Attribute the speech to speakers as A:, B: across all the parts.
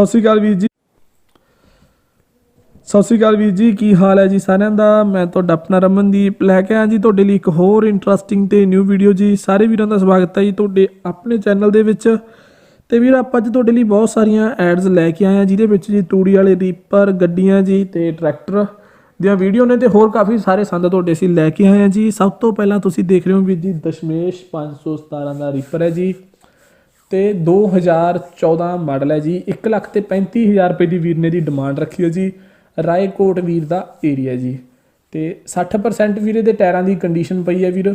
A: ਸਤਿ ਸ਼੍ਰੀ ਅਕਾਲ ਵੀਰ ਜੀ। ਸਤਿ ਸ਼੍ਰੀ ਅਕਾਲ ਵੀਰ ਜੀ, ਕੀ ਹਾਲ ਹੈ ਜੀ ਸਾਰਿਆਂ ਦਾ? ਮੈਂ ਤੁਹਾਡਾ ਆਪਣਾ ਰਮਨਦੀਪ ਲੈ ਕੇ ਆਇਆ ਜੀ, ਤੁਹਾਡੇ ਲਈ ਇੱਕ ਹੋਰ ਇੰਟਰਸਟਿੰਗ ਤੇ ਨਿਊ ਵੀਡੀਓ ਜੀ। ਸਾਰੇ ਵੀਰਾਂ ਦਾ ਸਵਾਗਤ ਹੈ ਜੀ ਤੁਹਾਡੇ ਆਪਣੇ ਚੈਨਲ ਦੇ ਵਿੱਚ। ਤੇ ਵੀਰ, ਆਪਾਂ ਅੱਜ ਤੁਹਾਡੇ ਲਈ ਬਹੁਤ ਸਾਰੀਆਂ ਐਡਸ ਲੈ ਕੇ ਆਏ ਆ ਜਿਹਦੇ ਵਿੱਚ ਜੀ ਤੂੜੀ ਵਾਲੇ ਰੀਪਰ ਗੱਡੀਆਂ ਜੀ ਤੇ ਟਰੈਕਟਰ ਦੀਆਂ ਵੀਡੀਓ ਨੇ ਤੇ ਹੋਰ ਕਾਫੀ ਸਾਰੇ ਸੰਦ ਤੁਹਾਡੇ ਅਸੀਂ ਲੈ ਕੇ ਆਏ ਆ ਜੀ। ਸਭ ਤੋਂ ਪਹਿਲਾਂ ਤੁਸੀਂ ਦੇਖ ਰਹੇ ਹੋ ਵੀਰ ਜੀ, ਦਸ਼ਮੇਸ਼ 517 ਦਾ ਰੀਪਰ ਹੈ ਜੀ। ਤੇ 2014 ਮਾਡਲ ਹੈ ਜੀ। 1 ਲੱਖ ਤੇ 35000 ਰੁਪਏ ਦੀ ਵੀਰ ਨੇ ਦੀ ਡਿਮਾਂਡ ਰੱਖੀ ਹੈ ਜੀ। ਰਾਏਕੋਟ ਵੀਰ ਦਾ ਏਰੀਆ ਜੀ। ਤੇ 60% ਵੀਰੇ ਦੇ ਟਾਇਰਾਂ ਦੀ ਕੰਡੀਸ਼ਨ ਪਈ ਹੈ ਵੀਰ।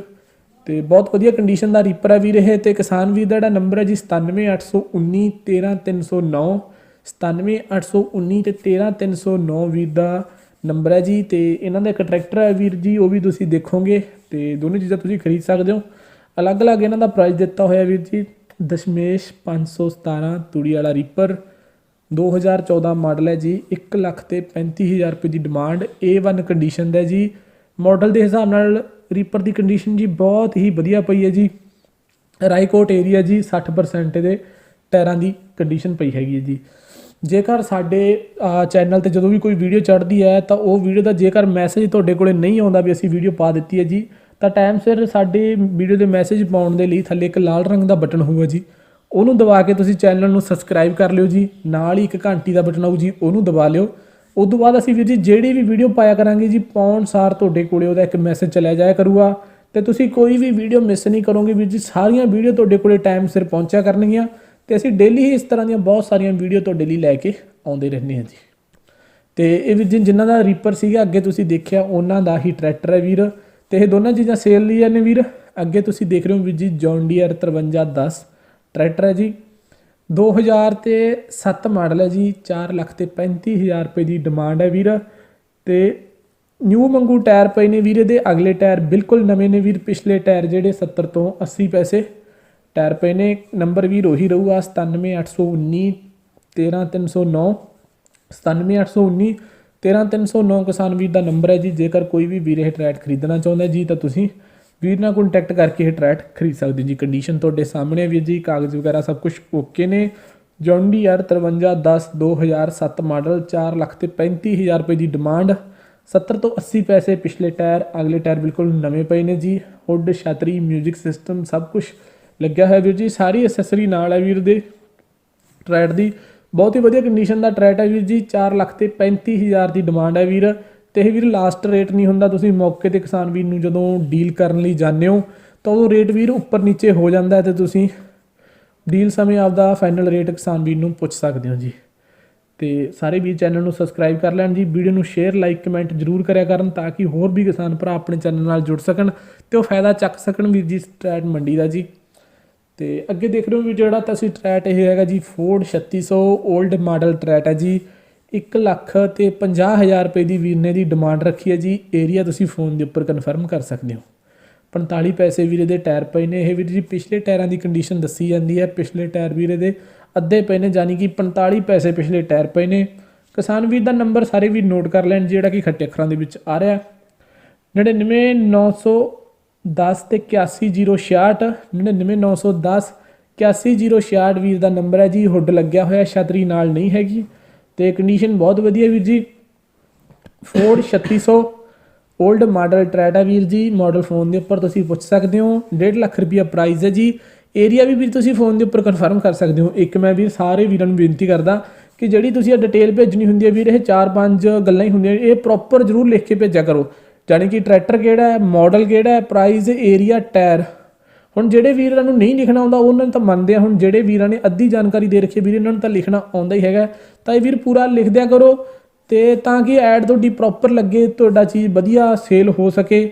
A: ਤੇ ਬਹੁਤ ਵਧੀਆ ਕੰਡੀਸ਼ਨ ਦਾ ਰੀਪਰ ਹੈ ਵੀਰ ਇਹ। ਤੇ ਕਿਸਾਨ ਵੀਰ ਦਾ ਜਿਹੜਾ ਨੰਬਰ ਹੈ ਜੀ 97819 13309 97819 ਤੇ 13309 ਵੀਰ ਦਾ ਨੰਬਰ ਹੈ ਜੀ। ਤੇ ਇਹਨਾਂ ਦਾ ਇੱਕ ਟਰੈਕਟਰ ਹੈ ਵੀਰ ਜੀ, ਉਹ ਵੀ ਤੁਸੀਂ ਦੇਖੋਗੇ। ਤੇ ਦੋਨੋਂ ਚੀਜ਼ਾਂ ਤੁਸੀਂ ਖਰੀਦ ਸਕਦੇ ਹੋ। ਅਲੱਗ-ਅਲੱਗ ਇਹਨਾਂ ਦਾ ਪ੍ਰਾਈਸ ਦਿੱਤਾ ਹੋਇਆ ਵੀਰ ਜੀ। ਦਸ਼ਮੇਸ਼ 517 ਤੂੜੀ ਵਾਲਾ ਰੀਪਰ 2014 ਮਾਡਲ ਹੈ ਜੀ 1 ਲੱਖ ਤੇ 35000 ਰੁਪਏ ਦੀ ਡਿਮਾਂਡ A1 ਕੰਡੀਸ਼ਨ ਦਾ ਜੀ। ਮਾਡਲ ਦੇ ਹਿਸਾਬ ਨਾਲ ਰੀਪਰ ਦੀ ਕੰਡੀਸ਼ਨ ਜੀ ਬਹੁਤ ਹੀ ਵਧੀਆ ਪਈ ਹੈ ਜੀ। ਰਾਈਕੋਟ ਏਰੀਆ ਜੀ 60% ਦੇ ਟਾਇਰਾਂ ਦੀ ਕੰਡੀਸ਼ਨ ਪਈ ਹੈਗੀ ਹੈ ਜੀ। ਜੇਕਰ ਸਾਡੇ ਚੈਨਲ ਤੇ ਜਦੋਂ ਵੀ ਕੋਈ ਵੀਡੀਓ ਚੜ੍ਹਦੀ ਹੈ, ਤਾਂ ਉਹ ਵੀਡੀਓ ਦਾ ਜੇਕਰ ਮੈਸੇਜ ਤੁਹਾਡੇ ਕੋਲੇ ਨਹੀਂ ਆਉਂਦਾ ਵੀ ਅਸੀਂ ਵੀਡੀਓ ਪਾ ਦਿੱਤੀ ਹੈ ਜੀ ਤਾਂ ਟਾਈਮ ਸਿਰ ਸਾਡੇ ਵੀਡੀਓ ਦੇ ਮੈਸੇਜ ਪਾਉਣ ਦੇ ਲਈ ਥੱਲੇ ਇੱਕ ਲਾਲ ਰੰਗ ਦਾ ਬਟਨ ਹੋਊਗਾ ਜੀ। ਉਹਨੂੰ ਦਬਾ ਕੇ ਤੁਸੀਂ ਚੈਨਲ ਨੂੰ ਸਬਸਕ੍ਰਾਈਬ ਕਰ ਲਿਓ ਜੀ। ਨਾਲ ਹੀ ਇੱਕ ਘੰਟੀ ਦਾ ਬਟਨ ਆਊ ਜੀ, ਉਹਨੂੰ ਦਬਾ ਲਿਓ। ਉਸ ਤੋਂ ਬਾਅਦ ਅਸੀਂ ਵੀਰ ਜੀ ਜਿਹੜੀ ਵੀ ਵੀਡੀਓ ਪਾਇਆ ਕਰਾਂਗੇ ਜੀ, ਪਾਉਣ ਸਾਰ ਤੁਹਾਡੇ ਕੋਲੇ ਉਹਦਾ ਇੱਕ ਮੈਸੇਜ ਚਲਿਆ ਜਾਇਆ ਕਰੂਗਾ। ਤੇ ਤੁਸੀਂ ਕੋਈ ਵੀ ਵੀਡੀਓ ਮਿਸ ਨਹੀਂ ਕਰੋਗੇ ਵੀਰ ਜੀ, ਸਾਰੀਆਂ ਵੀਡੀਓ ਤੁਹਾਡੇ ਕੋਲੇ ਟਾਈਮ ਸਿਰ ਪਹੁੰਚਿਆ ਕਰਨਗੀਆਂ। ਤੇ ਅਸੀਂ ਡੇਲੀ ਹੀ ਇਸ ਤਰ੍ਹਾਂ ਦੀਆਂ ਬਹੁਤ ਸਾਰੀਆਂ ਵੀਡੀਓ ਤੁਹਾਡੇ ਲਈ ਲੈ ਕੇ ਆਉਂਦੇ ਰਹਿੰਦੇ ਹਾਂ ਜੀ। ਤੇ ਇਹ ਵੀਰ ਜੀ ਜਿਨ੍ਹਾਂ ਦਾ ਰੀਪਰ ਸੀਗਾ, ਅੱਗੇ ਤੁਸੀਂ ਦੇਖਿਆ, ਉਹਨਾਂ ਦਾ ਹੀ ਟਰੈਕਟਰ ਹੈ ਵੀਰ। ਤੇ ਇਹ ਦੋਨਾਂ ਚੀਜ਼ਾਂ ਸੇਲ ਲਈ ਨੇ ਵੀਰ। ਅੱਗੇ ਤੁਸੀਂ ਦੇਖ ਰਹੇ ਹੋ ਵੀਰ ਜੀ ਜੌਨ ਡੀਅਰ 5310 ਟਰੈਕਟਰ ਹੈ ਜੀ। 2000 ਤੇ 7 ਮਾਡਲ ਹੈ ਜੀ 4 ਲੱਖ ਤੇ 35000 ਰੁਪਏ ਦੀ ਡਿਮਾਂਡ ਹੈ ਵੀਰ। ਤੇ ਨਿਊ ਮੰਗੂ ਟਾਇਰ ਪਏ ਨੇ ਵੀਰੇ ਦੇ ਅਗਲੇ ਟਾਇਰ ਬਿਲਕੁਲ ਨਵੇਂ ਨੇ ਵੀਰ। ਪਿਛਲੇ ਟਾਇਰ ਜਿਹੜੇ 70 ਤੋਂ 80 ਪੈਸੇ ਟਾਇਰ ਪਏ ਨੇ। ਨੰਬਰ ਵੀਰ ਉਹੀ ਰਹੂਗਾ 97819 13309 97819 13309 ਕਿਸਾਨ ਵੀਰ ਦਾ ਨੰਬਰ ਹੈ ਜੀ, ਜੇਕਰ ਕੋਈ ਵੀ ਵੀਰ ਇਹ ਟਰੈਕਟ ਖਰੀਦਣਾ ਚਾਹੁੰਦਾ ਜੀ, ਤਾਂ ਤੁਸੀਂ ਵੀਰ ਨਾਲ ਕੰਟੈਕਟ ਕਰਕੇ ਇਹ ਟਰੈਕਟ ਖਰੀਦ ਸਕਦੇ ਜੀ। ਕੰਡੀਸ਼ਨ ਤੁਹਾਡੇ ਸਾਹਮਣੇ ਹੈ ਵੀਰ ਜੀ, ਕਾਗਜ਼ ਵਗੈਰਾ ਸਭ ਕੁਝ ਓਕੇ ਨੇ। ਜੌਂਡੀ ਆਰ 5310 2007 ਮਾਡਲ 4 ਲੱਖ ਤੇ 35000 ਰੁਪਏ ਦੀ ਡਿਮਾਂਡ 70 ਤੋਂ 80 ਪੈਸੇ ਪਿਛਲੇ ਟਾਇਰ, ਅਗਲੇ ਟਾਇਰ ਬਿਲਕੁਲ ਨਵੇਂ ਪਏ ਨੇ ਜੀ। ਹੁੱਡ ਛਤਰੀ 뮤직 ਸਿਸਟਮ ਸਭ ਕੁਝ ਲੱਗਿਆ ਹੋਇਆ ਵੀਰ ਜੀ। ਸਾਰੀ ਐਸੈਸਰੀ ਨਾਲ ਹੈ ਵੀਰ ਦੇ ਟਰੈਟ ਦੀ। ਬਹੁਤ ਹੀ ਵਧੀਆ ਕੰਡੀਸ਼ਨ ਦਾ ਟਰੈਟ ਹੈ ਵੀਰ ਜੀ 4 ਲੱਖ ਤੇ 35000 ਦੀ ਡਿਮਾਂਡ ਹੈ ਵੀਰ। ਤੇ ਇਹ ਵੀਰ ਲਾਸਟ ਰੇਟ ਨਹੀਂ ਹੁੰਦਾ, ਤੁਸੀਂ ਮੌਕੇ ਤੇ ਕਿਸਾਨ ਵੀਰ ਨੂੰ ਜਦੋਂ ਡੀਲ ਕਰਨ ਲਈ ਜਾਂਦੇ ਹੋ, ਤਾਂ ਉਦੋਂ ਰੇਟ ਵੀਰ ਉੱਪਰ ਨੀਚੇ ਹੋ ਜਾਂਦਾ ਹੈ ਤੇ ਤੁਸੀਂ ਡੀਲ ਸਮੇਂ ਆਪਦਾ ਫਾਈਨਲ ਰੇਟ ਕਿਸਾਨ ਵੀਰ ਨੂੰ ਪੁੱਛ ਸਕਦੇ ਹੋ ਜੀ। ਤੇ ਸਾਰੇ ਵੀਰ ਚੈਨਲ ਨੂੰ ਸਬਸਕ੍ਰਾਈਬ ਕਰ ਲੈਣ ਜੀ, ਵੀਡੀਓ ਨੂੰ ਸ਼ੇਅਰ ਲਾਈਕ ਕਮੈਂਟ ਜਰੂਰ ਕਰਿਆ ਕਰਨ ਤਾਂ ਕਿ ਹੋਰ ਵੀ ਕਿਸਾਨ ਭਰਾ ਆਪਣੇ ਚੈਨਲ ਨਾਲ ਜੁੜ ਸਕਣ ਤੇ ਉਹ ਫਾਇਦਾ ਚੱਕ ਸਕਣ ਵੀਰ ਜੀ ਸਟ੍ਰੈਟ ਮੰਡੀ ਦਾ ਜੀ। ਤੇ ਅੱਗੇ ਦੇਖ ਰਹੇ ਹੋ ਵੀ ਜਿਹੜਾ ਤਾਂ ਅਸੀਂ ਟਰੈਟ ਇਹ ਹੈਗਾ ਜੀ ਫੋਰਡ 3600 올ਡ ਮਾਡਲ ਟਰੈਟ ਹੈ ਜੀ। 1 ਲੱਖ ਤੇ 50000 ਰੁਪਏ ਦੀ ਵੀਰ ਨੇ ਦੀ ਡਿਮਾਂਡ ਰੱਖੀ ਹੈ ਜੀ। ਏਰੀਆ ਤੁਸੀਂ ਫੋਨ ਦੇ ਉੱਪਰ ਕਨਫਰਮ ਕਰ ਸਕਦੇ ਹੋ। 45 ਪੈਸੇ ਵੀਰੇ ਦੇ ਟਾਇਰ ਪਏ ਨੇ। ਇਹ ਵੀਰ ਜੀ ਪਿਛਲੇ ਟਾਇਰਾਂ ਦੀ ਕੰਡੀਸ਼ਨ ਦੱਸੀ ਜਾਂਦੀ ਹੈ। ਪਿਛਲੇ ਟਾਇਰ ਵੀਰੇ ਦੇ ਅੱਧੇ ਪਏ ਨੇ ਯਾਨੀ ਕਿ 45 ਪੈਸੇ ਪਿਛਲੇ ਟਾਇਰ ਪਏ ਨੇ। ਕਿਸਾਨ ਵੀਰ ਦਾ ਨੰਬਰ ਸਾਰੇ ਵੀਰ ਨੋਟ ਕਰ ਲੈਣ, ਜਿਹੜਾ ਕਿ ਖੱਟੇ ਅੱਖਰਾਂ ਦੇ ਵਿੱਚ ਆ ਰਿਹਾ। 99910 ਤੇ 81066 99910 81066 ਵੀਰ ਦਾ ਨੰਬਰ ਹੈ ਜੀ, ਹੁੱਡ ਲੱਗਿਆ ਹੋਇਆ, ਛਤਰੀ ਨਾਲ ਨਹੀਂ ਹੈਗੀ। ਤੇ ਕੰਡੀਸ਼ਨ ਬਹੁਤ ਵਧੀਆ ਵੀਰ ਜੀ। ਫੋਰਡ 3600 올ਡ ਮਾਡਲ ਟਰੈਟ ਵੀਰ ਜੀ ਮਾਡਲ ਫੋਨ ਦੇ ਉੱਪਰ ਤੁਸੀਂ ਪੁੱਛ ਸਕਦੇ ਹੋ 1.5 ਲੱਖ ਰੁਪਿਆ ਪ੍ਰਾਈਸ ਹੈ ਜੀ। ਏਰੀਆ ਵੀ ਵੀਰ ਤੁਸੀਂ ਫੋਨ ਦੇ ਉੱਪਰ ਕਨਫਰਮ ਕਰ ਸਕਦੇ ਹੋ। ਇੱਕ ਮੈਂ ਵੀਰ ਸਾਰੇ ਵੀਰਾਂ ਨੂੰ ਬੇਨਤੀ ਕਰਦਾ ਕਿ ਜਿਹੜੀ ਤੁਸੀਂ ਇਹ ਡਿਟੇਲ ਭੇਜਣੀ ਹੁੰਦੀ ਹੈ ਵੀਰ, ਇਹ 4-5 ਗੱਲਾਂ ਹੀ ਹੁੰਦੀਆਂ ਇਹ ਪ੍ਰੋਪਰ ਜ਼ਰੂਰ ਲਿਖ ਕੇ ਭੇਜਿਆ ਕਰੋ। ਜਾਣੀ ਕਿ ਟਰੈਕਟਰ ਕਿਹੜਾ ਹੈ ਮਾਡਲ ਕਿਹੜਾ ਹੈ ਪ੍ਰਾਈਸ ਏਰੀਆ ਟਾਇਰ ਹੁਣ ਜਿਹੜੇ ਵੀਰਾਂ ਨੂੰ ਨਹੀਂ ਲਿਖਣਾ ਆਉਂਦਾ ਉਹਨਾਂ ਨੂੰ ਤਾਂ ਮੰਨਦੇ ਆ। ਹੁਣ ਜਿਹੜੇ ਵੀਰਾਂ ਨੇ ਅੱਧੀ ਜਾਣਕਾਰੀ ਦੇ ਰੱਖੀ ਵੀਰ ਇਹਨਾਂ ਨੂੰ ਤਾਂ ਲਿਖਣਾ ਆਉਂਦਾ ਹੀ ਹੈਗਾ। ਤਾਂ ਇਹ ਵੀਰ ਪੂਰਾ ਲਿਖ ਦਿਆ ਕਰੋ ਤੇ ਤਾਂ ਕਿ ਐਡ ਤੁਹਾਡੀ ਪ੍ਰੋਪਰ ਲੱਗੇ, ਤੁਹਾਡਾ ਚੀਜ਼ ਵਧੀਆ ਸੇਲ ਹੋ ਸਕੇ।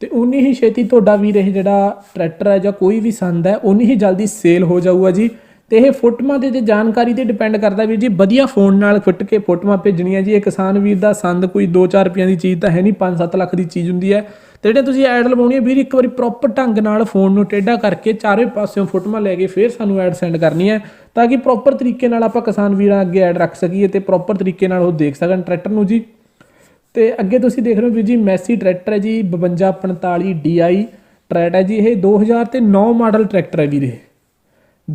A: ਤੇ ਉਨੀ ਹੀ ਛੇਤੀ ਤੁਹਾਡਾ ਵੀਰ ਇਹ ਜਿਹੜਾ ਟਰੈਕਟਰ ਹੈ ਜਾਂ ਕੋਈ ਵੀ ਸੰਦ ਹੈ ਉਨੀ ਹੀ ਜਲਦੀ ਸੇਲ ਹੋ ਜਾਊਗਾ ਜੀ। ਤੇ ਇਹ ਫੋਟੋਆਂ ਦੇ ਤੇ ਜਾਣਕਾਰੀ ਤੇ ਡਿਪੈਂਡ ਕਰਦਾ ਵੀਰ ਜੀ, ਵਧੀਆ ਫੋਨ ਨਾਲ ਫਿੱਟ ਕੇ ਫੋਟੋਆਂ ਭੇਜਣੀਆਂ ਜੀ। ਇਹ ਕਿਸਾਨ ਵੀਰ ਦਾ ਸੰਦ ਕੋਈ 2-4 ਰੁਪਈਆਂ ਦੀ ਚੀਜ਼ ਤਾਂ ਹੈ ਨਹੀਂ 5-7 ਲੱਖ ਦੀ ਚੀਜ਼ ਹੁੰਦੀ ਹੈ। ਤੇ ਜਿਹੜੇ ਤੁਸੀਂ ਐਡ ਲਵਾਉਣੀ ਹੈ ਵੀਰ, ਇੱਕ ਵਾਰੀ ਪ੍ਰੋਪਰ ਢੰਗ ਨਾਲ ਫੋਨ ਨੂੰ ਟੇਢਾ ਕਰਕੇ ਚਾਰੇ ਪਾਸਿਓਂ ਫੋਟੋਆਂ ਲੈ ਕੇ ਫਿਰ ਸਾਨੂੰ ਐਡ ਸੈਂਡ ਕਰਨੀ ਹੈ, ਤਾਂ ਕਿ ਪ੍ਰੋਪਰ ਤਰੀਕੇ ਨਾਲ ਆਪਾਂ ਕਿਸਾਨ ਵੀਰਾਂ ਅੱਗੇ ਐਡ ਰੱਖ ਸਕੀਏ ਤੇ ਪ੍ਰੋਪਰ ਤਰੀਕੇ ਨਾਲ ਉਹ ਦੇਖ ਸਕਣ ਟਰੈਕਟਰ ਨੂੰ ਜੀ। ਤੇ ਅੱਗੇ ਤੁਸੀਂ ਦੇਖ ਰਹੇ ਹੋ ਵੀਰ ਜੀ, ਮੈਸੀ ਟਰੈਕਟਰ ਹੈ ਜੀ 5245 DI ਟਰੈਟ ਹੈ ਜੀ, ਇਹ 2009 ਮਾਡਲ ਟਰੈਕਟਰ ਹੈ ਵੀਰੇ।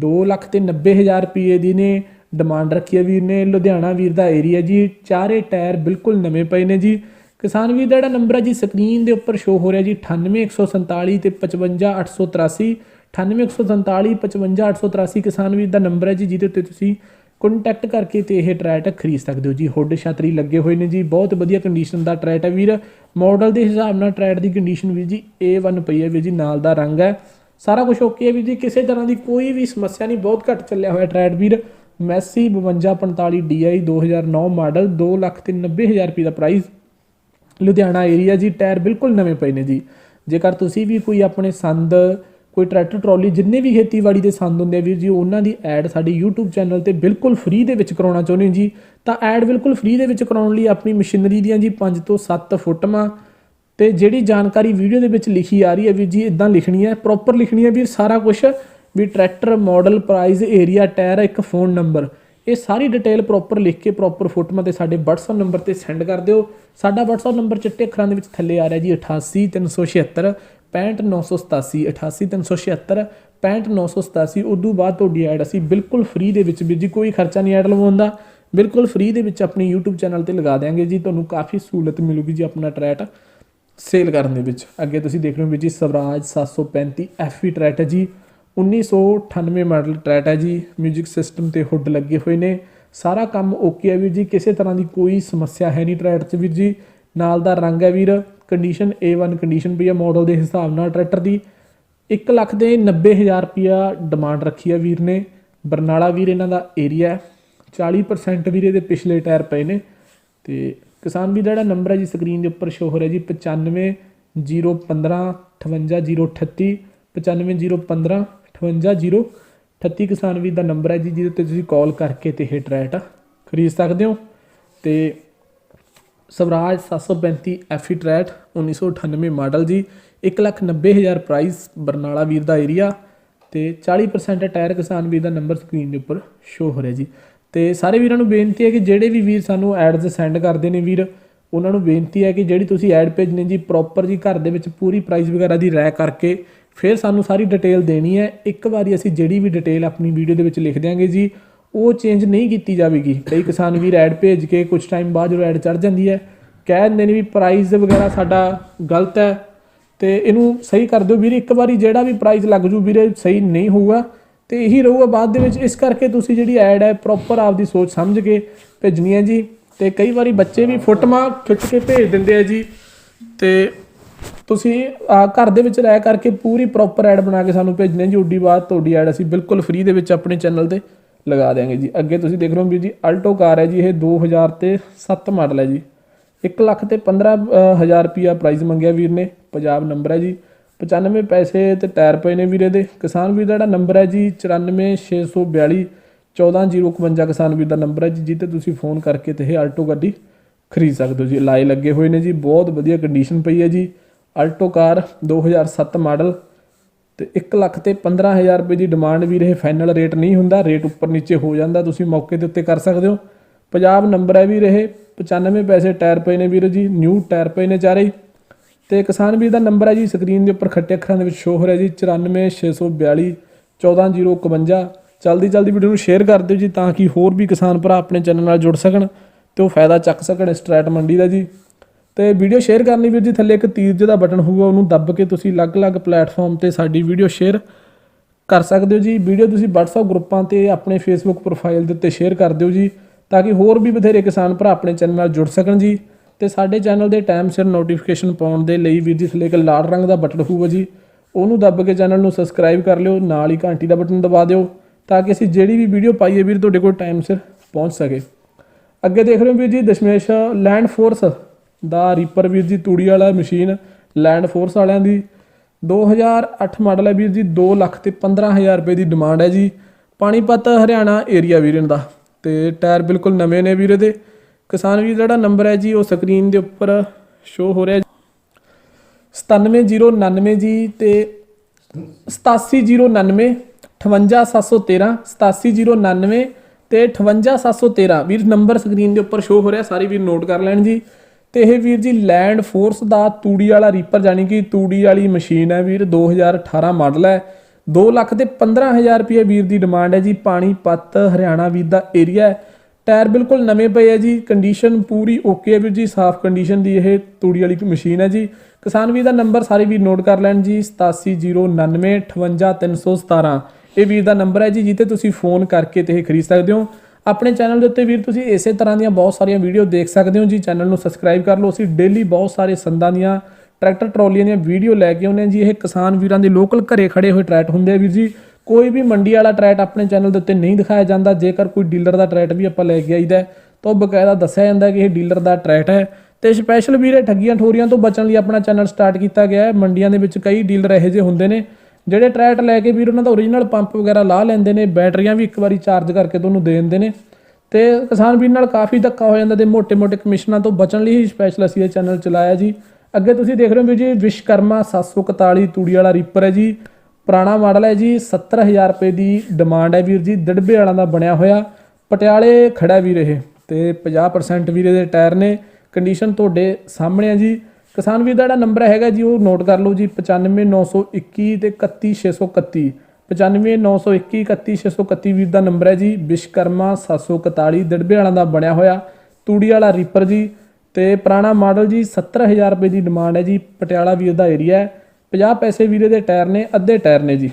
A: 2 ਲੱਖ ਤੇ 90 ਹਜ਼ਾਰ ਰੁਪਏ ਦੀ ਨੇ ਡਿਮਾਂਡ ਰੱਖੀ ਹੈ ਵੀਰ ਨੇ। ਲੁਧਿਆਣਾ ਵੀਰ ਦਾ ਏਰੀਆ ਜੀ, ਚਾਰੇ ਟਾਇਰ ਬਿਲਕੁਲ ਨਵੇਂ ਪਏ ਨੇ ਜੀ। ਕਿਸਾਨ ਵੀਰ ਦਾ ਜਿਹੜਾ ਨੰਬਰ ਹੈ ਜੀ ਸਕਰੀਨ ਦੇ ਉੱਪਰ ਸ਼ੋ ਹੋ ਰਿਹਾ ਜੀ 98147 ਤੇ 55883 98147 55883 ਕਿਸਾਨ ਵੀਰ ਦਾ ਨੰਬਰ ਹੈ ਜੀ, ਜਿਹਦੇ ਉੱਤੇ ਤੁਸੀਂ ਕੰਟੈਕਟ ਕਰਕੇ ਤੇ ਇਹ ਟਰੈਟ ਖਰੀਦ ਸਕਦੇ ਹੋ ਜੀ। ਹੁੱਡ ਛਤਰੀ ਲੱਗੇ ਹੋਏ ਨੇ ਜੀ, ਬਹੁਤ ਵਧੀਆ ਕੰਡੀਸ਼ਨ ਦਾ ਟਰੈਟ ਹੈ ਵੀਰ। ਮਾਡਲ ਦੇ ਹਿਸਾਬ ਨਾਲ ਟਰੈਟ ਦੀ ਕੰਡੀਸ਼ਨ ਵੀਰ ਜੀ A1 ਪਈ ਹੈ ਵੀਰ ਜੀ, ਨਾਲ ਦਾ ਰੰਗ ਹੈ। ਸਾਰਾ ਕੁਝ ਓਕੇ ਹੈ ਵੀਰ ਜੀ ਕਿਸੇ ਤਰ੍ਹਾਂ ਦੀ ਕੋਈ ਵੀ ਸਮੱਸਿਆ ਨਹੀਂ ਬਹੁਤ ਘੱਟ ਚੱਲਿਆ ਹੋਇਆ ਟਰੈਟ ਵੀਰ। ਮੈਸੀ 5245 DI 2009 ਮਾਡਲ 2,90,000 ਰੁਪਏ ਦਾ ਪ੍ਰਾਈਸ ਲੁਧਿਆਣਾ ਏਰੀਆ ਜੀ ਟਾਇਰ ਬਿਲਕੁਲ ਨਵੇਂ ਪਏ ਨੇ ਜੀ। ਜੇਕਰ ਤੁਸੀਂ ਵੀ ਕੋਈ ਆਪਣੇ ਸੰਦ ਕੋਈ ਟਰੈਕਟਰ ਟਰਾਲੀ ਜਿੰਨੇ ਵੀ ਖੇਤੀਬਾੜੀ ਦੇ ਸੰਦ ਹੁੰਦੇ ਆ ਵੀਰ ਜੀ ਉਹਨਾਂ ਦੀ ਐਡ ਸਾਡੇ YouTube ਚੈਨਲ ਤੇ ਬਿਲਕੁਲ ਫ੍ਰੀ ਦੇ ਵਿੱਚ ਕਰਾਉਣਾ ਚਾਹੁੰਦੇ ਹੋ ਜੀ। ਤਾਂ ਐਡ ਬਿਲਕੁਲ ਫ੍ਰੀ ਦੇ ਵਿੱਚ ਕਰਾਉਣ ਲਈ ਆਪਣੀ ਮਸ਼ੀਨਰੀ ਦੀਆਂ ਜੀ 5 ਤੋਂ 7 ਫੁੱਟਾਂ ਤੇ ਜਿਹੜੀ ਜਾਣਕਾਰੀ ਵੀਡੀਓ ਦੇ ਵਿੱਚ ਲਿਖੀ ਆ ਰਹੀ ਹੈ ਵੀਰ ਜੀ ਇਦਾਂ ਲਿਖਣੀ ਹੈ ਪ੍ਰੋਪਰ ਲਿਖਣੀ ਹੈ ਵੀਰ, ਸਾਰਾ ਕੁਝ ਵੀ tractor model price area tyre ਇੱਕ ਫੋਨ ਨੰਬਰ ਇਹ ਸਾਰੀ ਡਿਟੇਲ ਪ੍ਰੋਪਰ ਲਿਖ ਕੇ ਪ੍ਰੋਪਰ ਫੋਟੋਆਂ ਤੇ ਸਾਡੇ WhatsApp ਨੰਬਰ ਤੇ ਸੈਂਡ ਕਰ ਦਿਓ। ਸਾਡਾ WhatsApp ਨੰਬਰ ਚਿੱਟੇ ਅੱਖਰਾਂ ਦੇ ਵਿੱਚ ਥੱਲੇ ਆ ਰਿਹਾ ਜੀ 88376 65987 88376 65987 ਉਦੋਂ ਬਾਅਦ ਤੁਹਾਡੀ ਐਡ ਅਸੀਂ ਬਿਲਕੁਲ ਫ੍ਰੀ ਦੇ ਵਿੱਚ ਵੀਰ ਜੀ ਕੋਈ ਖਰਚਾ ਨਹੀਂ ਐਡ ਲਵਾਉਂਦਾ ਬਿਲਕੁਲ ਫ੍ਰੀ ਦੇ ਵਿੱਚ ਆਪਣੀ YouTube ਚੈਨਲ ਤੇ ਲਗਾ ਦਿਆਂਗੇ ਜੀ, ਤੁਹਾਨੂੰ ਕਾਫੀ ਸਹੂਲਤ ਮਿਲੂਗੀ ਜੀ ਆਪਣਾ ਟਰੈਟ ਸੇਲ ਕਰਨ ਦੇ ਵਿੱਚ। ਅੱਗੇ ਤੁਸੀਂ ਦੇਖ ਰਹੇ ਹੋ ਵੀਰ ਜੀ ਸਵਰਾਜ 735 FE ਟਰੈਟ ਹੈ ਜੀ। 1998 ਮਾਡਲ ਟਰੈਟ ਹੈ ਜੀ। 뮤직 ਸਿਸਟਮ ਤੇ ਹੁੱਡ ਲੱਗੇ ਹੋਏ ਨੇ। ਸਾਰਾ ਕੰਮ ਓਕੇ ਹੈ ਵੀਰ ਜੀ। ਕਿਸੇ ਤਰ੍ਹਾਂ ਦੀ ਕੋਈ ਸਮੱਸਿਆ ਹੈ ਨਹੀਂ ਟਰੈਟ 'ਚ ਵੀਰ ਜੀ। ਨਾਲ ਦਾ ਰੰਗ ਹੈ ਵੀਰ। ਕੰਡੀਸ਼ਨ A1 ਕੰਡੀਸ਼ਨ ਪਈ ਹੈ ਮਾਡਲ ਦੇ ਹਿਸਾਬ ਨਾਲ ਟਰੈਕਟਰ ਦੀ। 1 ਲੱਖ ਦੇ 90000 ਰੁਪਿਆ ਡਿਮਾਂਡ ਰੱਖੀ ਹੈ ਵੀਰ ਨੇ। ਬਰਨਾਲਾ ਵੀਰ ਇਹਨਾਂ ਦਾ ਏਰੀਆ ਹੈ। 40% ਵੀਰੇ ਦੇ ਪਿਛਲੇ ਟਾਇਰ ਪਏ ਨੇ। ਤੇ ਕਿਸਾਨ ਵੀਰ ਦਾ ਜਿਹੜਾ ਨੰਬਰ ਹੈ ਜੀ ਸਕਰੀਨ ਦੇ ਉੱਪਰ ਸ਼ੋ ਹੋ ਰਿਹਾ ਜੀ 95 015 58 038 95 015 58 038 ਕਿਸਾਨ ਵੀਰ ਦਾ ਨੰਬਰ ਹੈ ਜੀ, ਜਿਹਦੇ ਤੇ ਤੁਸੀਂ ਕਾਲ ਕਰਕੇ ਤੇ ਇਹ ਟਰੈਟ ਖਰੀਦ ਸਕਦੇ ਹੋ? ਤੇ ਸਵਰਾਜ 735 ਐਫੀ ਟਰੈਟ 1998 ਮਾਡਲ ਜੀ 190000 ਪ੍ਰਾਈਸ ਬਰਨਾਲਾ ਵੀਰ ਦਾ ਏਰੀਆ ਤੇ 40% ਟਾਇਰ ਕਿਸਾਨ ਵੀਰ ਦਾ ਨੰਬਰ ਸਕਰੀਨ ਦੇ ਉੱਪਰ ਸ਼ੋ ਹੋ ਰਿਹਾ ਜੀ। ਤੇ ਸਾਰੇ ਵੀਰਾਂ ਨੂੰ ਬੇਨਤੀ ਹੈ ਕਿ ਜਿਹੜੇ ਵੀ ਵੀਰ ਸਾਨੂੰ ਐਡਸ ਸੈਂਡ ਕਰਦੇ ਨੇ ਵੀਰ, ਉਹਨਾਂ ਨੂੰ ਬੇਨਤੀ ਹੈ ਕਿ ਜਿਹੜੀ ਤੁਸੀਂ ਐਡ ਭੇਜਣੀ ਜੀ ਪ੍ਰੋਪਰ ਜੀ ਘਰ ਦੇ ਵਿੱਚ ਪੂਰੀ ਪ੍ਰਾਈਸ ਵਗੈਰਾ ਦੀ ਰੈ ਕਰਕੇ ਫਿਰ ਸਾਨੂੰ ਸਾਰੀ ਡਿਟੇਲ ਦੇਣੀ ਹੈ। ਇੱਕ ਵਾਰੀ ਅਸੀਂ ਜਿਹੜੀ ਵੀ ਡਿਟੇਲ ਆਪਣੀ ਵੀਡੀਓ ਦੇ ਵਿੱਚ ਲਿਖ ਦਿਆਂਗੇ ਜੀ, ਉਹ ਚੇਂਜ ਨਹੀਂ ਕੀਤੀ ਜਾਵੇਗੀ। ਕਈ ਕਿਸਾਨ ਵੀਰ ਐਡ ਭੇਜ ਕੇ ਕੁਝ ਟਾਈਮ ਬਾਅਦ ਜਦੋਂ ਐਡ ਚੜ ਜਾਂਦੀ ਹੈ, ਕਹਿ ਦਿੰਦੇ ਨੇ ਵੀ ਪ੍ਰਾਈਸ ਵਗੈਰਾ ਸਾਡਾ ਗਲਤ ਹੈ ਤੇ ਇਹਨੂੰ ਸਹੀ ਕਰ ਦਿਓ ਵੀਰੇ। ਇੱਕ ਵਾਰੀ ਜਿਹੜਾ ਵੀ ਪ੍ਰਾਈਸ ਲੱਗ ਜੂ ਵੀਰੇ, ਸਹੀ ਨਹੀਂ ਹੋਊਗਾ। ਤੇ ਇਹੀ ਰਹੂਗਾ ਬਾਅਦ ਦੇ ਵਿੱਚ। ਇਸ ਕਰਕੇ ਤੁਸੀਂ ਜਿਹੜੀ ਐਡ ਹੈ ਪ੍ਰੋਪਰ ਆਪਦੀ ਸੋਚ ਸਮਝ ਕੇ ਭੇਜਣੀ ਹੈ ਜੀ। ਤੇ ਕਈ ਵਾਰੀ ਬੱਚੇ ਵੀ ਫੋਟੋਆਂ ਖਿੱਚ ਕੇ ਭੇਜ ਦਿੰਦੇ ਆ ਜੀ। ਤੇ ਤੁਸੀਂ ਘਰ ਦੇ ਵਿੱਚ ਰਹਿ ਕਰਕੇ ਪੂਰੀ ਪ੍ਰੋਪਰ ਐਡ ਬਣਾ ਕੇ ਸਾਨੂੰ ਭੇਜਣੀ ਜੀ। ਉੱਡੀ ਬਾਅਦ ਤੁਹਾਡੀ ਐਡ ਅਸੀਂ ਬਿਲਕੁਲ ਫ੍ਰੀ ਦੇ ਵਿੱਚ ਆਪਣੇ ਚੈਨਲ ਤੇ ਲਗਾ ਦੇਵਾਂਗੇ ਜੀ। ਅੱਗੇ ਤੁਸੀਂ ਦੇਖ ਰਹੇ ਹੋ ਵੀਰ ਜੀ ਅਲਟੋ ਕਾਰ ਹੈ ਜੀ। ਇਹ 2000 ਤੇ 7 ਮਾਡਲ ਹੈ ਜੀ। 1 ਲੱਖ ਤੇ 15000 ਰੁਪਿਆ ਪ੍ਰਾਈਸ ਮੰਗਿਆ ਵੀਰ ਨੇ। ਪੰਜਾਬ ਨੰਬਰ ਹੈ ਜੀ। 95 ਪੈਸੇ ਤੇ ਟਾਇਰ ਪਏ ਨੇ ਵੀਰੇ ਦੇ। ਕਿਸਾਨ ਵੀਰ ਦਾ ਜਿਹੜਾ ਨੰਬਰ ਹੈ ਜੀ 94642 14051 ਕਿਸਾਨ ਵੀਰ ਦਾ ਨੰਬਰ ਹੈ ਜੀ ਜਿੱਤੇ ਤੁਸੀਂ ਫੋਨ ਕਰਕੇ ਤੇ ਇਹ ਆਲਟੋ ਗੱਡੀ ਖਰੀਦ ਸਕਦੇ ਹੋ ਜੀ। ਲਾਏ ਲੱਗੇ ਹੋਏ ਨੇ ਜੀ, ਬਹੁਤ ਵਧੀਆ ਕੰਡੀਸ਼ਨ ਪਈ ਹੈ ਜੀ। ਆਲਟੋ ਕਾਰ 2007 ਮਾਡਲ ਤੇ 1 ਲੱਖ ਤੇ 15000 ਰੁਪਏ ਦੀ ਡਿਮਾਂਡ ਵੀ ਰਹੇ ਫਾਈਨਲ ਰੇਟ ਨਹੀਂ ਹੁੰਦਾ ਰੇਟ ਉੱਪਰ ਨੀਚੇ ਹੋ ਜਾਂਦਾ, ਤੁਸੀਂ ਮੌਕੇ ਦੇ ਉੱਤੇ ਕਰ ਸਕਦੇ ਹੋ। ਪੰਜਾਬ ਨੰਬਰ ਹੈ ਵੀ ਰਹੇ 95 ਪੈਸੇ ਟਾਇਰ ਪਏ ਨੇ ਵੀਰ ਜੀ ਨਿਊ ਟਾਇਰ ਪਏ ਨੇ ਚਾਰੇ। ਤੇ ਕਿਸਾਨ ਵੀਰ ਦਾ ਨੰਬਰ ਹੈ ਜੀ, ਸਕਰੀਨ ਦੇ ਉੱਪਰ ਖੱਟੇ ਅੱਖਰਾਂ ਦੇ ਵਿੱਚ ਸ਼ੋ ਹੋ ਰਿਹਾ ਜੀ 94642 14051 ਜਲਦੀ ਜਲਦੀ ਵੀਡੀਓ ਨੂੰ ਸ਼ੇਅਰ ਕਰ ਦਿਓ ਜੀ, ਤਾਂ ਕਿ ਹੋਰ ਵੀ ਕਿਸਾਨ ਭਰਾ ਆਪਣੇ ਚੈਨਲ ਨਾਲ ਜੁੜ ਸਕਣ ਤੇ ਉਹ ਫਾਇਦਾ ਚੱਕ ਸਕਣ ਇਸ ਟਰੈਟ ਮੰਡੀ ਦਾ ਜੀ। ਤੇ ਵੀਡੀਓ ਸ਼ੇਅਰ ਕਰਨੀ ਵੀਰ ਜੀ, ਥੱਲੇ ਇੱਕ ਤੀਰ ਜਿਹਦਾ ਬਟਨ ਹੋਊਗਾ, ਉਹਨੂੰ ਦੱਬ ਕੇ ਤੁਸੀਂ ਅਲੱਗ-ਅਲੱਗ ਪਲੇਟਫਾਰਮ ਤੇ ਸਾਡੀ ਵੀਡੀਓ ਸ਼ੇਅਰ ਕਰ ਸਕਦੇ ਹੋ ਜੀ। ਵੀਡੀਓ ਤੁਸੀਂ WhatsApp ਗਰੁੱਪਾਂ ਤੇ, ਆਪਣੇ Facebook ਪ੍ਰੋਫਾਈਲ ਦੇ ਉੱਤੇ ਸ਼ੇਅਰ ਕਰ ਦਿਓ ਜੀ, ਤਾਂ ਕਿ ਹੋਰ ਵੀ ਬਥੇਰੇ ਕਿਸਾਨ ਭਰਾ ਆਪਣੇ ਚੈਨਲ ਨਾਲ ਜੁੜ ਸਕਣ ਜੀ। ਤੇ ਸਾਡੇ ਚੈਨਲ ਦੇ ਟਾਈਮ ਸਿਰ ਨੋਟੀਫਿਕੇਸ਼ਨ ਪਾਉਣ ਦੇ ਲਈ ਵੀਰ ਜੀ, ਥੱਲੇ ਇੱਕ ਲਾਲ ਰੰਗ ਦਾ ਬਟਨ ਹੋਊਗਾ ਜੀ, ਉਹਨੂੰ ਦੱਬ ਕੇ ਚੈਨਲ ਨੂੰ ਸਬਸਕ੍ਰਾਈਬ ਕਰ ਲਿਓ, ਨਾਲ ਹੀ ਘੰਟੀ ਦਾ ਬਟਨ ਦਬਾ ਦਿਓ, ਤਾਂ ਕਿ ਅਸੀਂ ਜਿਹੜੀ ਵੀ ਵੀਡੀਓ ਪਾਈਏ ਵੀਰ, ਤੁਹਾਡੇ ਕੋਲ ਟਾਈਮ ਸਿਰ ਪਹੁੰਚ ਸਕੇ। ਅੱਗੇ ਦੇਖ ਰਹੇ ਹੋ ਵੀਰ ਜੀ, ਦਸ਼ਮੇਸ਼ ਲੈਂਡ ਫੋਰਸ ਦਾ ਰੀਪਰ ਵੀਰ ਜੀ, ਤੂੜੀ ਵਾਲਾ ਮਸ਼ੀਨ ਲੈਂਡ ਫੋਰਸ ਵਾਲਿਆਂ ਦੀ 2008 ਮਾਡਲ ਹੈ ਵੀਰ ਜੀ 2 ਲੱਖ ਤੇ 15000 ਰੁਪਏ ਦੀ ਡਿਮਾਂਡ ਹੈ ਜੀ। ਪਾਣੀਪਤ ਹਰਿਆਣਾ ਏਰੀਆ ਵੀਰ ਦਾ, ਤੇ ਟਾਇਰ ਬਿਲਕੁਲ ਨਵੇਂ ਨੇ ਵੀਰੇ ਦੇ ਕਿਸਾਨ ਵੀਰ, ਜਿਹੜਾ ਨੰਬਰ ਹੈ ਜੀ, ਉਹ ਸਕਰੀਨ ਦੇ ਉੱਪਰ ਸ਼ੋ ਹੋ ਰਿਹਾ 97099 ਜੀ ਤੇ 87099 58713 87099 ਤੇ 58713 ਵੀਰ, ਨੰਬਰ ਸਕਰੀਨ ਦੇ ਉੱਪਰ ਸ਼ੋ ਹੋ ਰਿਹਾ, ਸਾਰੇ ਵੀਰ ਨੋਟ ਕਰ ਲੈਣ ਜੀ। ਤੇ ਇਹ ਵੀਰ ਜੀ ਲੈਂਡ ਫੋਰਸ ਦਾ ਤੂੜੀ ਵਾਲਾ ਰੀਪਰ ਜਾਨੀ ਕਿ ਤੂੜੀ ਵਾਲੀ ਮਸ਼ੀਨ ਹੈ ਵੀਰ 2018 ਮਾਡਲ ਹੈ। 2 ਲੱਖ ਤੇ 15000 ਰੁਪਏ ਵੀਰ ਦੀ ਡਿਮਾਂਡ ਹੈ ਜੀ ਪਾਣੀਪਤ ਹਰਿਆਣਾ ਵੀਰ ਦਾ ਏਰੀਆ ਹੈ। ਟਾਇਰ ਬਿਲਕੁਲ ਨਵੇਂ ਪਏ ਆ ਜੀ ਕੰਡੀਸ਼ਨ ਪੂਰੀ ਓਕੇ ਹੈ ਵੀਰ ਜੀ, ਸਾਫ਼ ਕੰਡੀਸ਼ਨ ਦੀ ਇਹ ਤੂੜੀ ਵਾਲੀ ਮਸ਼ੀਨ ਹੈ ਜੀ। ਕਿਸਾਨ ਵੀਰ ਦਾ ਨੰਬਰ ਸਾਰੇ ਵੀਰ ਨੋਟ ਕਰ ਲੈਣ ਜੀ 8709958317 ਇਹ ਵੀਰ ਦਾ ਨੰਬਰ ਹੈ ਜੀ ਜਿੱਤੇ ਤੁਸੀਂ ਫੋਨ ਕਰਕੇ ਤੇ ਇਹ ਖਰੀਦ ਸਕਦੇ ਹੋ। ਆਪਣੇ ਚੈਨਲ ਦੇ ਉੱਤੇ ਵੀਰ ਤੁਸੀਂ ਇਸੇ ਤਰ੍ਹਾਂ ਦੀਆਂ ਬਹੁਤ ਸਾਰੀਆਂ ਵੀਡੀਓ ਦੇਖ ਸਕਦੇ ਹੋ ਜੀ। ਚੈਨਲ ਨੂੰ ਸਬਸਕ੍ਰਾਈਬ ਕਰ ਲਓ, ਅਸੀਂ ਡੇਲੀ ਬਹੁਤ ਸਾਰੇ ਸੰਦਾਂ ਦੀਆਂ ਟਰੈਕਟਰ ਟਰਾਲੀਆਂ ਦੀਆਂ ਵੀਡੀਓ ਲੈ ਕੇ ਆਉਂਦੇ ਹਾਂ ਜੀ। ਇਹ ਕਿਸਾਨ ਵੀਰਾਂ ਦੇ ਲੋਕਲ ਘਰੇ ਖੜੇ ਹੋਏ ਟਰੈਕਟ ਹੁੰਦੇ ਆ ਵੀਰ ਜੀ। ਕੋਈ ਵੀ ਮੰਡੀ ਵਾਲਾ ਟਰੈਟ ਆਪਣੇ ਚੈਨਲ ਦੇ ਉੱਤੇ ਨਹੀਂ ਦਿਖਾਇਆ ਜਾਂਦਾ, ਜੇਕਰ ਕੋਈ ਡੀਲਰ ਦਾ ਟਰੈਟ ਵੀ ਆਪਾਂ ਲੈ ਕੇ ਆਈਦਾ ਤਾਂ ਉਹ ਬਕਾਇਦਾ ਦੱਸਿਆ ਜਾਂਦਾ ਕਿ ਇਹ ਡੀਲਰ ਦਾ ਟਰੈਟ ਹੈ। ਤੇ ਸਪੈਸ਼ਲ ਵੀਰੇ ਠੱਗੀਆਂ ਠੋਰੀਆਂ ਤੋਂ ਬਚਣ ਲਈ ਆਪਣਾ ਚੈਨਲ ਸਟਾਰਟ ਕੀਤਾ ਗਿਆ ਹੈ। ਮੰਡੀਆਂ ਦੇ ਵਿੱਚ ਕਈ ਡੀਲਰ ਇਹੋ ਜਿਹੇ ਹੁੰਦੇ ਨੇ, ਜਿਹੜੇ ਟਰੈਟ ਲੈ ਕੇ ਵੀਰ ਉਹਨਾਂ ਦਾ origignal ਪੰਪ ਵਗੈਰਾ ਲਾ ਲੈਂਦੇ ਨੇ, ਬੈਟਰੀਆਂ ਵੀ ਇੱਕ ਵਾਰੀ ਚਾਰਜ ਕਰਕੇ ਤੁਹਾਨੂੰ ਦੇ ਦਿੰਦੇ ਨੇ। ਤੇ ਕਿਸਾਨ ਵੀਰ ਨਾਲ ਕਾਫੀ ਧੱਕਾ ਹੋ ਜਾਂਦਾ ਤੇ ਮੋٹے-ਮੋٹے ਕਮਿਸ਼ਨਾਂ ਤੋਂ ਬਚਣ ਲਈ ਹੀ ਸਪੈਸ਼ਲ ਅਸੀਂ ਇਹ ਚੈਨਲ ਚਲਾਇਆ ਜੀ। ਅੱਗੇ ਤੁਸੀਂ ਦੇਖ ਰਹੇ ਹੋ ਵੀ ਜੀ ਵਿਸ਼ਕਰਮਾ 741 ਤੂੜੀ ਵਾਲਾ ਰੀਪਰ ਹੈ ਜੀ। ਪੁਰਾਣਾ ਮਾਡਲ ਹੈ ਜੀ 70000 ਰੁਪਏ ਦੀ ਡਿਮਾਂਡ ਹੈ ਵੀਰ ਜੀ, ਦੜਬੇ ਵਾਲਾਂ ਦਾ ਬਣਿਆ ਹੋਇਆ, ਪਟਿਆਲੇ ਖੜਾ ਵੀਰ ਇਹ, ਤੇ 50% ਵੀਰੇ ਦੇ ਟਾਇਰ ਨੇ ਕੰਡੀਸ਼ਨ ਤੁਹਾਡੇ ਸਾਹਮਣੇ ਹੈ ਜੀ। ਕਿਸਾਨ ਵੀਰ ਦਾ ਜਿਹੜਾ ਨੰਬਰ ਹੈਗਾ ਜੀ, ਉਹ ਨੋਟ ਕਰ ਲਓ ਜੀ 95921 ਤੇ 31631 95921 31631 ਵੀਰ ਦਾ ਨੰਬਰ ਹੈ ਜੀ ਵਿਸ਼ਕਰਮਾ 741 ਦੜਬੇ ਵਾਲਾਂ ਦਾ ਬਣਿਆ ਹੋਇਆ, ਤੂੜੀ ਵਾਲਾ ਰੀਪਰ ਜੀ, ਤੇ ਪੁਰਾਣਾ ਮਾਡਲ ਜੀ 70000 ਰੁਪਏ ਦੀ ਡਿਮਾਂਡ ਹੈ ਜੀ, ਪਟਿਆਲਾ ਵੀਰ ਦਾ ਏਰੀਆ ਹੈ। 50 ਪੈਸੇ ਵੀਰੇ ਦੇ ਟਾਇਰ ਨੇ ਅੱਧੇ ਟਾਇਰ ਨੇ ਜੀ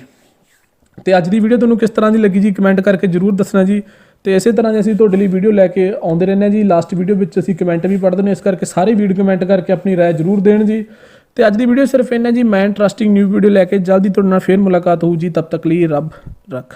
A: ਤੇ ਅੱਜ ਦੀ ਵੀਡੀਓ ਤੁਹਾਨੂੰ ਕਿਸ ਤਰ੍ਹਾਂ ਦੀ ਲੱਗੀ ਜੀ ਕਮੈਂਟ ਕਰਕੇ ਜਰੂਰ ਦੱਸਣਾ ਜੀ ਤੇ ਇਸੇ ਤਰ੍ਹਾਂ ਦੇ ਅਸੀਂ ਤੁਹਾਡੇ ਲਈ ਵੀਡੀਓ ਲੈ ਕੇ ਆਉਂਦੇ ਰਹਿੰਦੇ ਹਾਂ ਜੀ ਲਾਸਟ ਵੀਡੀਓ ਵਿੱਚ ਅਸੀਂ ਕਮੈਂਟ ਵੀ ਪੜ੍ਹਦੇ ਨੇ ਇਸ ਕਰਕੇ ਸਾਰੇ ਵੀਡੀਓ ਕਮੈਂਟ ਕਰਕੇ ਆਪਣੀ رائے ਜਰੂਰ ਦੇਣ ਜੀ ਤੇ ਅੱਜ ਦੀ ਵੀਡੀਓ ਸਿਰਫ ਇੰਨਾ ਜੀ ਮੈਂ ਇੰਟਰਸਟਿੰਗ ਨਿਊ ਵੀਡੀਓ ਲੈ ਕੇ ਜਲਦੀ ਤੁਹਾਡੇ ਨਾਲ ਫੇਰ ਮੁਲਾਕਾਤ ਹੋਊ ਜੀ ਤਬ ਤੱਕ ਲਈ ਰੱਬ ਰੱਖ